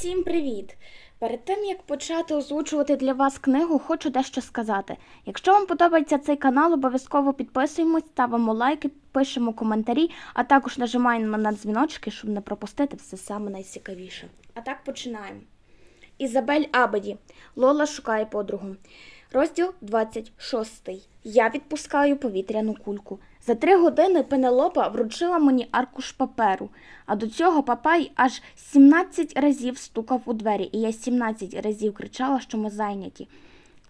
Всім привіт! Перед тим як почати озвучувати для вас книгу, хочу дещо сказати. Якщо вам подобається цей канал, обов'язково підписуємось, ставимо лайки, пишемо коментарі, а також нажимаємо на дзвіночки, щоб не пропустити все саме найцікавіше. А так починаємо. Ізабель Абеді. Лола шукає подругу. Розділ 26. Я відпускаю повітряну кульку. За три години Пенелопа вручила мені аркуш паперу, а до цього папай аж 17 разів стукав у двері, і я 17 разів кричала, що ми зайняті.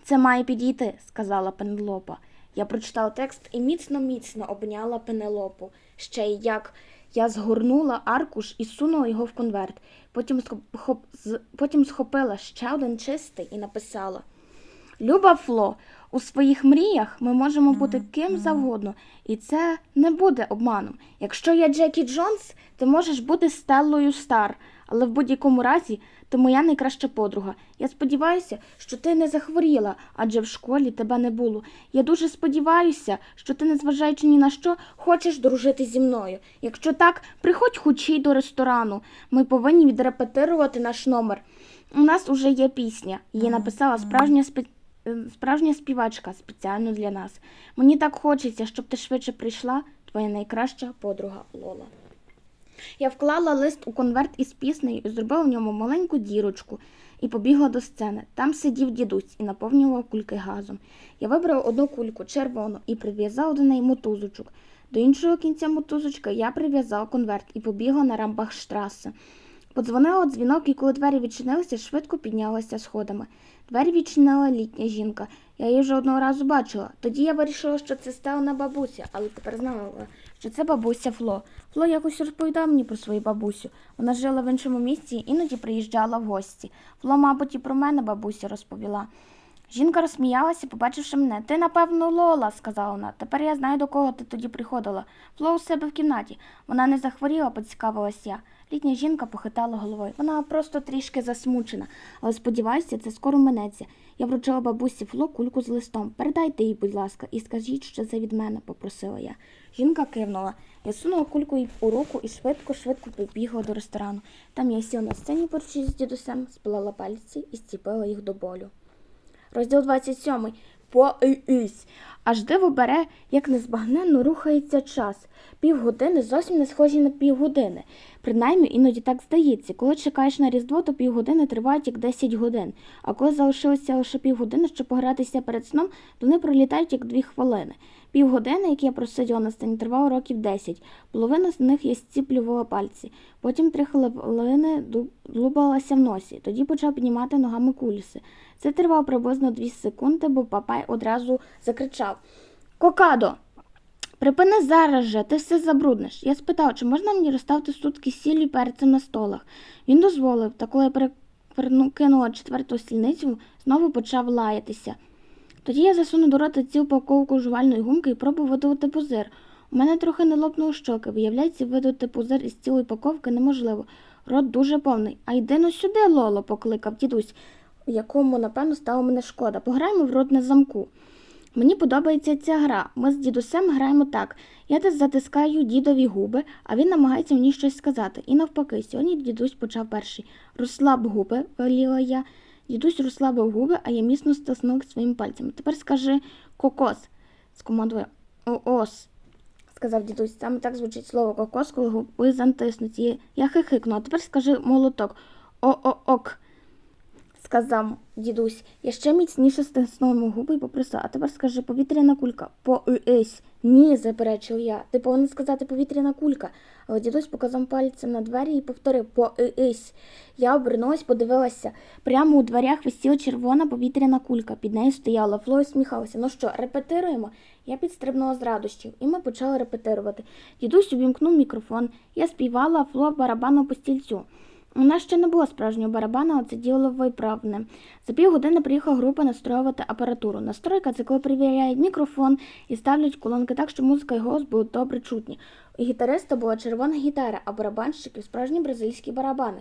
Це має підійти, сказала Пенелопа. Я прочитала текст і міцно-міцно обняла Пенелопу. Ще й як я згорнула аркуш і сунула його в конверт. Потім, схоп- потім схопила ще один чистий і написала. Люба Фло, у своїх мріях ми можемо бути ким завгодно, і це не буде обманом. Якщо я Джекі Джонс, ти можеш бути Стеллою Стар, але в будь-якому разі ти моя найкраща подруга. Я сподіваюся, що ти не захворіла, адже в школі тебе не було. Я дуже сподіваюся, що ти, незважаючи ні на що, хочеш дружити зі мною. Якщо так, приходь хучій до ресторану. Ми повинні відрепетирувати наш номер. У нас уже є пісня. Її написала справжня спе... е, справжня співачка спеціально для нас. Мені так хочеться, щоб ти швидше прийшла, твоя найкраща подруга Лола. Я вклала лист у конверт із піснею зробила в ньому маленьку дірочку і побігла до сцени. Там сидів дідусь і наповнював кульки газом. Я вибрала одну кульку червону і прив'язала до неї мотузочок. До іншого кінця мотузочка я прив'язала конверт і побігла на рамбах штраси. Подзвонила дзвінок, і коли двері відчинилися, швидко піднялася сходами. Двері відчинила літня жінка. Я її вже одного разу бачила. Тоді я вирішила, що це стала бабуся, але тепер знала, що це бабуся Фло. Фло якось розповідав мені про свою бабусю. Вона жила в іншому місці і іноді приїжджала в гості. Фло, мабуть, і про мене бабуся розповіла. Жінка розсміялася, побачивши мене. Ти, напевно, Лола, сказала вона. Тепер я знаю, до кого ти тоді приходила. Фло у себе в кімнаті. Вона не захворіла, поцікавилась я. Літня жінка похитала головою. Вона просто трішки засмучена, але сподіваюся, це скоро минеться. Я вручила бабусі Фло кульку з листом. Передайте їй, будь ласка, і скажіть, що це від мене, попросила я. Жінка кивнула. Я сунула кульку їй у руку і швидко-швидко побігла до ресторану. Там я сіла на сцені поруч з дідусем, спилала пальці і зціпила їх до болю. Розділ 27. Поїсь. Аж диво бере, як незбагненно рухається час. Півгодини зовсім не схожі на півгодини. Принаймні, іноді так здається. Коли чекаєш на Різдво, то півгодини тривають як 10 годин. А коли залишилося лише півгодини, щоб погратися перед сном, то вони пролітають як дві хвилини. Півгодини, які я просиділа на сцені, тривало років 10. Половину з них я зціплювала пальці. Потім три хвилини ду- в носі. Тоді почав піднімати ногами куліси. Це тривало приблизно 2 секунди, бо папай одразу закричав Кокадо! Припини зараз же, ти все забрудниш. Я спитав, чи можна мені розставити сутки сіллю перцем на столах. Він дозволив, та коли я перекинула четверту стільницю, знову почав лаятися. Тоді я засунув до рота цілу упаковку жувальної гумки і пробував видувати пузир. У мене трохи не лопнуло щоки. Виявляється, видати пузир із цілої упаковки неможливо. Рот дуже повний. А йди ну сюди, Лоло, покликав дідусь, якому, напевно, стало мене шкода. Пограємо в рот на замку. Мені подобається ця гра. Ми з дідусем граємо так. Я десь затискаю дідові губи, а він намагається мені щось сказати. І навпаки, сьогодні дідусь почав перший. Розслаб губи, веліла я. Дідусь розслабив губи, а я міцно стиснув своїм пальцями. Тепер скажи кокос, скомандує ос, сказав дідусь. Саме так звучить слово кокос, коли губи затиснуть. Я хихикну, а тепер скажи молоток. О-о-ок сказав дідусь. Я ще міцніше стиснув йому губи і попросив, а тепер скажи повітряна кулька. Поїсь. Ні, заперечив я. Ти повинен сказати повітряна кулька. Але дідусь показав пальцем на двері і повторив поїсь. Я обернулась, подивилася. Прямо у дверях висіла червона повітряна кулька. Під нею стояла Фло сміхалася. Ну що, репетируємо? Я підстрибнула з радощів, і ми почали репетирувати. Дідусь увімкнув мікрофон. Я співала, Фло барабану по стільцю. У нас ще не було справжнього барабана, це діло виправне. За півгодини приїхала група настроювати апаратуру. Настройка це коли перевіряють мікрофон і ставлять колонки так, щоб музика і голос були добре чутні. У гітариста була червона гітара, а барабанщиків справжні бразильські барабани.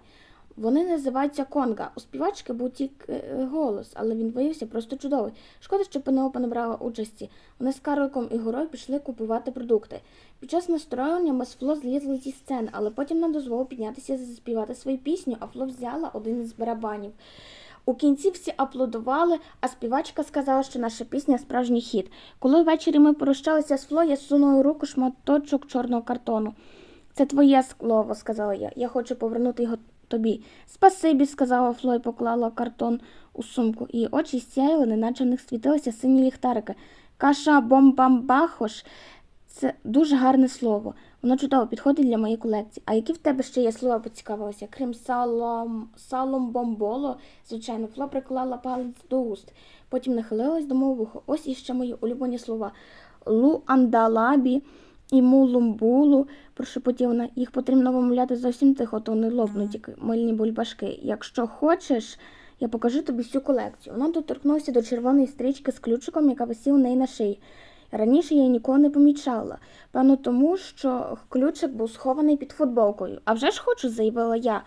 Вони називаються Конга. У співачки був тільки е, голос, але він виявився просто чудовий. Шкода, що Пенеопа не брала участі. Вони з Карликом і Горою пішли купувати продукти. Під час настроєння ми з Фло злізли зі сцени, але потім нам дозволив піднятися заспівати свою пісню, а Фло взяла один із барабанів. У кінці всі аплодували, а співачка сказала, що наша пісня справжній хіт. Коли ввечері ми прощалися з Фло, я сунула у руку шматочок чорного картону. Це твоє слово, сказала я. Я хочу повернути його тобі. Спасибі, сказала Фло і поклала картон у сумку. Її очі сяяли, неначе в них світилися сині ліхтарики. Каша бомбамбахош це дуже гарне слово. Воно чудово підходить для моєї колекції. А які в тебе ще є слова, поцікавилася? Крім салом, салом бомболо, звичайно, Фло приклала палець до уст. Потім нахилилась до мого вуха. Ось іще мої улюблені слова. Лу андалабі і мулумбулу, прошепотів вона. Їх потрібно вимовляти зовсім тихо, то не лопнуть як мильні бульбашки. Якщо хочеш, я покажу тобі всю колекцію. Вона доторкнулася до червоної стрічки з ключиком, яка висів у неї на шиї. Раніше я її ніколи не помічала. Певно, тому що ключик був схований під футболкою. А вже ж хочу, заявила я.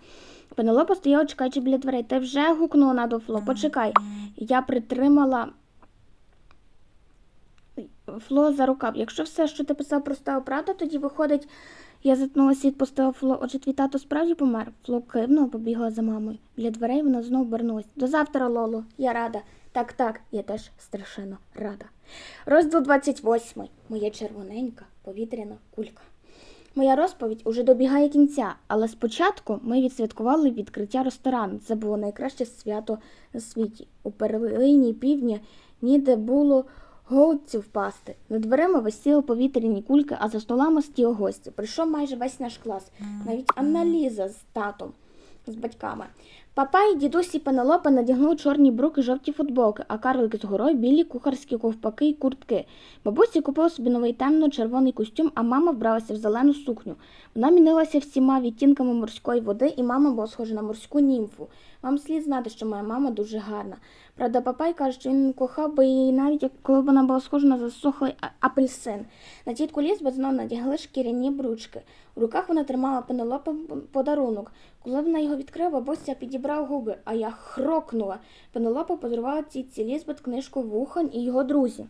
Пенелопа стояла, чекаючи біля дверей. Ти вже гукнула на Фло. Почекай. Я притримала Фло за рукав. Якщо все, що ти писав, просто правда, тоді виходить, я затнулася і відпустила Фло. Отже, твій тато справді помер. Фло кивнула, побігла за мамою. Біля дверей вона знову обернулась. До завтра, Лоло. Я рада. Так, так, я теж страшенно рада. Розділ 28. Моя червоненька повітряна кулька. Моя розповідь уже добігає кінця, але спочатку ми відсвяткували відкриття ресторану. Це було найкраще свято на світі. У перлині півдня ніде було голубців впасти. Над дверима висіли повітряні кульки, а за столами стіл гості. Прийшов майже весь наш клас, навіть Анна-Ліза з татом, з батьками. Папа і дідусь і Пенелопа надягнули чорні бруки, жовті футболки, а карлики з горою білі кухарські ковпаки і куртки. Бабусі купила собі новий темно-червоний костюм, а мама вбралася в зелену сукню. Вона мінилася всіма відтінками морської води, і мама була схожа на морську німфу. Вам слід знати, що моя мама дуже гарна. Правда, папай каже, що він кохав би її навіть коли вона була схожа на засохлий апельсин. На тітку Лізбет знов надягли шкіряні брючки. У руках вона тримала пенелопи подарунок. Коли вона його відкрила, бабуся підібрала губи, а я хрокнула. Пенелопа подарувала тітці Лізбет книжку вухань і його друзі.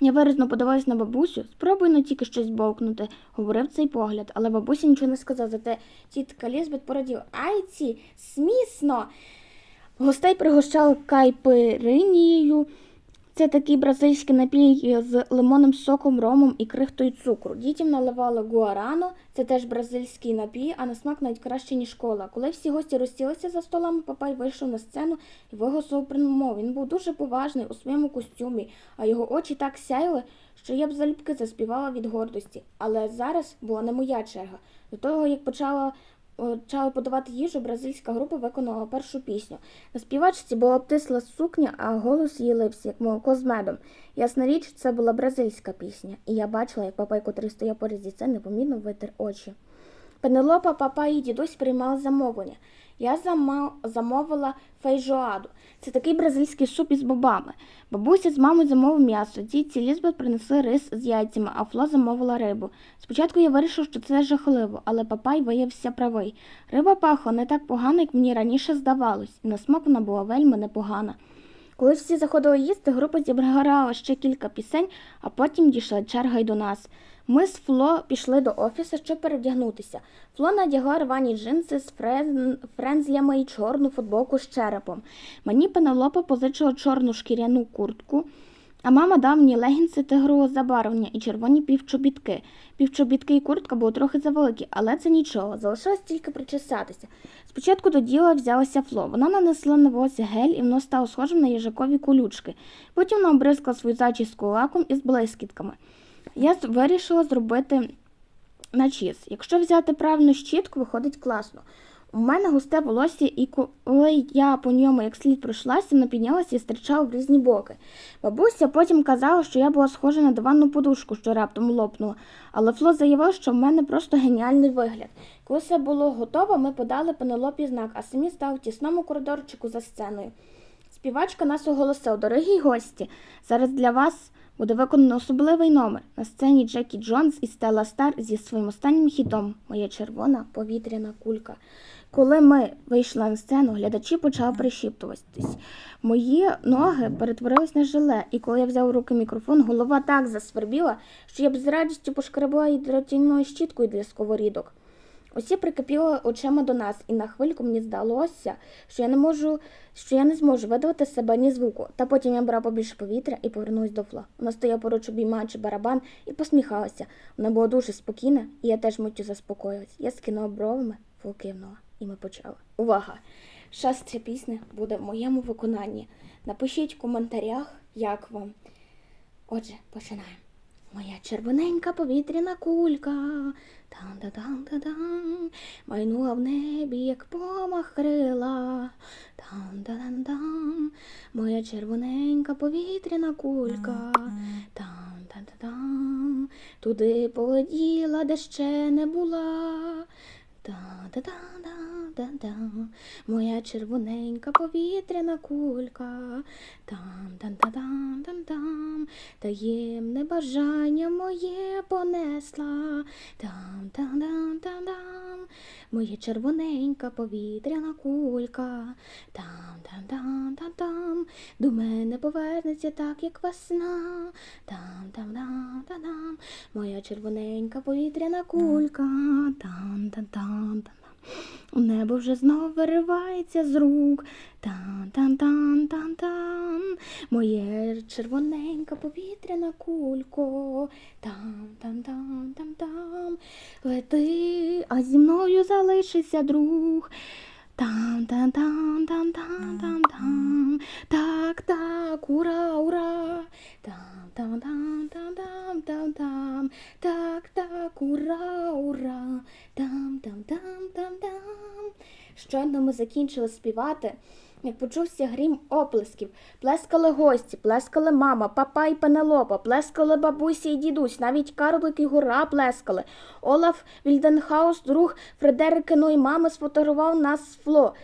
Я виразно подивилась на бабусю, спробуй не тільки щось бовкнути, говорив цей погляд, але бабуся нічого не сказала, зате тітка Лізбет пораділа. Ай ці, смісно! Гостей пригощали кайпиринією. Це такий бразильський напій з лимонним соком, ромом і крихтою цукру. Дітям наливали гуарано, це теж бразильський напій, а на смак навіть краще, ніж кола. Коли всі гості розсілися за столами, папай вийшов на сцену і виголосив промову. Він був дуже поважний у своєму костюмі, а його очі так сяяли, що я б залюбки заспівала від гордості. Але зараз була не моя черга. До того, як почала почали подавати їжу, бразильська група виконала першу пісню. На співачці була обтисла сукня, а голос її липся, як молоко з медом. Ясна річ, це була бразильська пісня, і я бачила, як папа, котрий стояв поряд зі це непомітно витер очі. Пенелопа, папа і дідусь приймали замовлення. Я замовила фейжоаду. Це такий бразильський суп із бобами. Бабуся з мамою замовив м'ясо. Дітці Лізбет принесли рис з яйцями, а Фло замовила рибу. Спочатку я вирішив, що це жахливо, але папай виявився правий. Риба пахла не так погано, як мені раніше здавалось, і на смак вона була вельми непогана. Коли всі заходили їсти, група зібрала ще кілька пісень, а потім дійшла черга й до нас. Ми з Фло пішли до офісу, щоб перевдягнутися. Фло надягла рвані джинси з френзлями і чорну футболку з черепом. Мені Пенелопа позичила чорну шкіряну куртку, а мама дав мені легінси тигрового забарвлення і червоні півчобітки. Півчобітки і куртка були трохи завеликі, але це нічого, залишилось тільки причесатися. Спочатку до діла взялася Фло. Вона нанесла на волосся гель, і воно стало схожим на їжакові колючки. Потім вона обризкала свою зачіску лаком із блискітками. Я вирішила зробити начіс. Якщо взяти правильну щітку, виходить класно. У мене густе волосся, і коли я по ньому як слід пройшлася, воно піднялося і стирчало в різні боки. Бабуся потім казала, що я була схожа на диванну подушку, що раптом лопнула. Але Фло заявив, що в мене просто геніальний вигляд. Коли все було готово, ми подали Пенелопі знак, а самі стали в тісному коридорчику за сценою. Співачка нас оголосила, дорогі гості, зараз для вас буде виконано особливий номер. На сцені Джекі Джонс і Стелла Стар зі своїм останнім хітом Моя червона повітряна кулька. Коли ми вийшли на сцену, глядачі почали пришіптуватись. Мої ноги перетворились на желе, і коли я взяв у руки мікрофон, голова так засвербіла, що я б з радістю пошкребла її дратівною щіткою для сковорідок. Усі прикипіли очима до нас, і на хвильку мені здалося, що я не можу, що я не зможу видавати з себе ні звуку. Та потім я брав побільше повітря і повернулась до фла. Вона стояла поруч обіймаючи барабан і посміхалася. Вона була дуже спокійна, і я теж миттю заспокоїлась. Я скинула бровами, Фол кивнула, і ми почали. Увага! Щастя пісня буде в моєму виконанні. Напишіть в коментарях, як вам. Отже, починаємо. Моя червоненька повітряна кулька. тан да тан да тан Майнула в небі, як помах крила. Там-та-там-там. Моя червоненька повітряна кулька. Там-та-та-там. Туди полетіла, де ще не була. Та-та-та-та-та-та. Моя червоненька повітряна кулька. Там там там там там там таємне бажання моє понесла. Там там там там там моя червоненька повітряна кулька. Там там там там там до мене повернеться так, як весна. Там там там там там моя червоненька повітряна кулька. Там там там там там у небо вже знов виривається з рук. Там моє червоненька повітряна кулько. Там там там там там лети, а зі мною залишиться друг. Там там там там там там там так так ура ура там там там там там там там так так ура ура там там там там там Щойно ми закінчили співати, як почувся грім оплесків. Плескали гості, плескали мама, папа і Пенелопа, плескали бабусі і дідусь, навіть Карлик і гора плескали. Олаф Вільденхаус, друг Фредерикиної мами, сфотографував нас з Фло.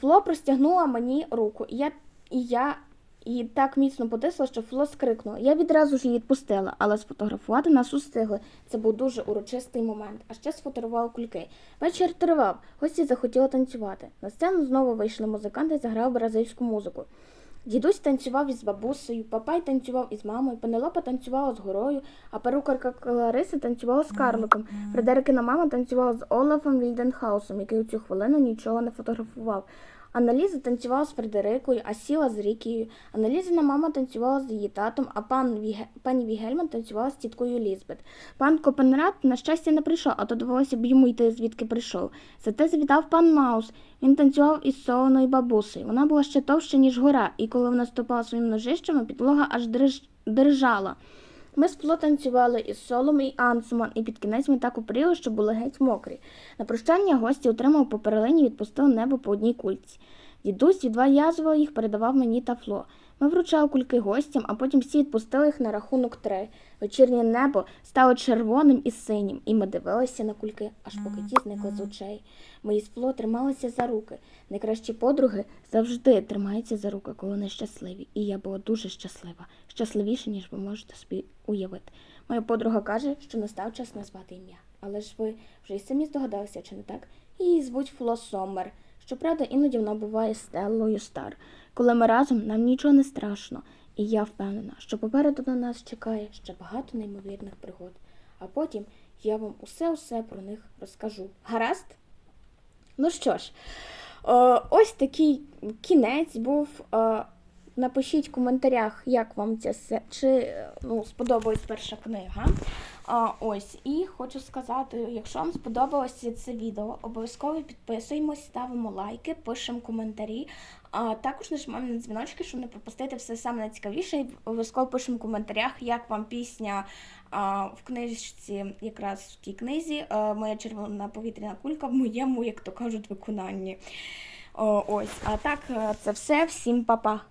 Фло простягнула мені руку, і я, і я її так міцно потисла, що Фло скрикнула. Я відразу ж її відпустила, але сфотографувати нас устигли. Це був дуже урочистий момент. А ще сфотографували кульки. Вечір тривав, гості захотіли танцювати. На сцену знову вийшли музиканти і заграли бразильську музику. Дідусь танцював із бабусею, папай танцював із мамою, Пенелопа танцювала з горою, а перукарка Клариса танцювала з Карликом. Фредерикина мама танцювала з Олафом Вільденхаусом, який у цю хвилину нічого не фотографував. Аналіза танцювала з Фредерикою, а сіла з Рікією. Аналізина мама танцювала з її татом, а пан Віге... пані Вігельман танцювала з тіткою Лізбет. Пан Копенрад, на щастя, не прийшов, а то довелося б йому йти, звідки прийшов. Зате завітав пан Маус. Він танцював із солоною бабусею. Вона була ще товща, ніж гора, і коли вона ступала своїми ножищами, підлога аж дриж... дрижала. Ми з Фло танцювали із Солом і Ансуман, і під кінець ми так упріли, що були геть мокрі. На прощання гості отримав по перлині і відпустили небо по одній кульці. Дідусь відв'язував їх, передавав мені та Фло. Ми вручали кульки гостям, а потім всі відпустили їх на рахунок три. Вечірнє небо стало червоним і синім, і ми дивилися на кульки, аж поки ті зникли з очей. Мої з Фло трималися за руки. Найкращі подруги завжди тримаються за руки, коли вони щасливі. І я була дуже щаслива, щасливіше, ніж ви можете собі уявити. Моя подруга каже, що настав час назвати ім'я. Але ж ви вже й самі здогадалися, чи не так? Її звуть Фло Сомер. Щоправда, іноді вона буває Стеллою Стар. Коли ми разом, нам нічого не страшно, і я впевнена, що попереду на нас чекає ще багато неймовірних пригод. А потім я вам усе-усе про них розкажу. Гаразд? Ну що ж, е, ось такий кінець був. Е, Напишіть в коментарях, як вам ця чи е, ну, сподобалась перша книга. А, ось, і хочу сказати, якщо вам сподобалося це відео, обов'язково підписуємось, ставимо лайки, пишемо коментарі. А також нажимаємо на дзвіночки, щоб не пропустити все саме найцікавіше. І обов'язково пишемо в коментарях, як вам пісня а, в книжці, якраз в тій книзі, а, моя червона повітряна кулька в моєму, як то кажуть, виконанні. О, ось, а так, е, це все. Всім па-па.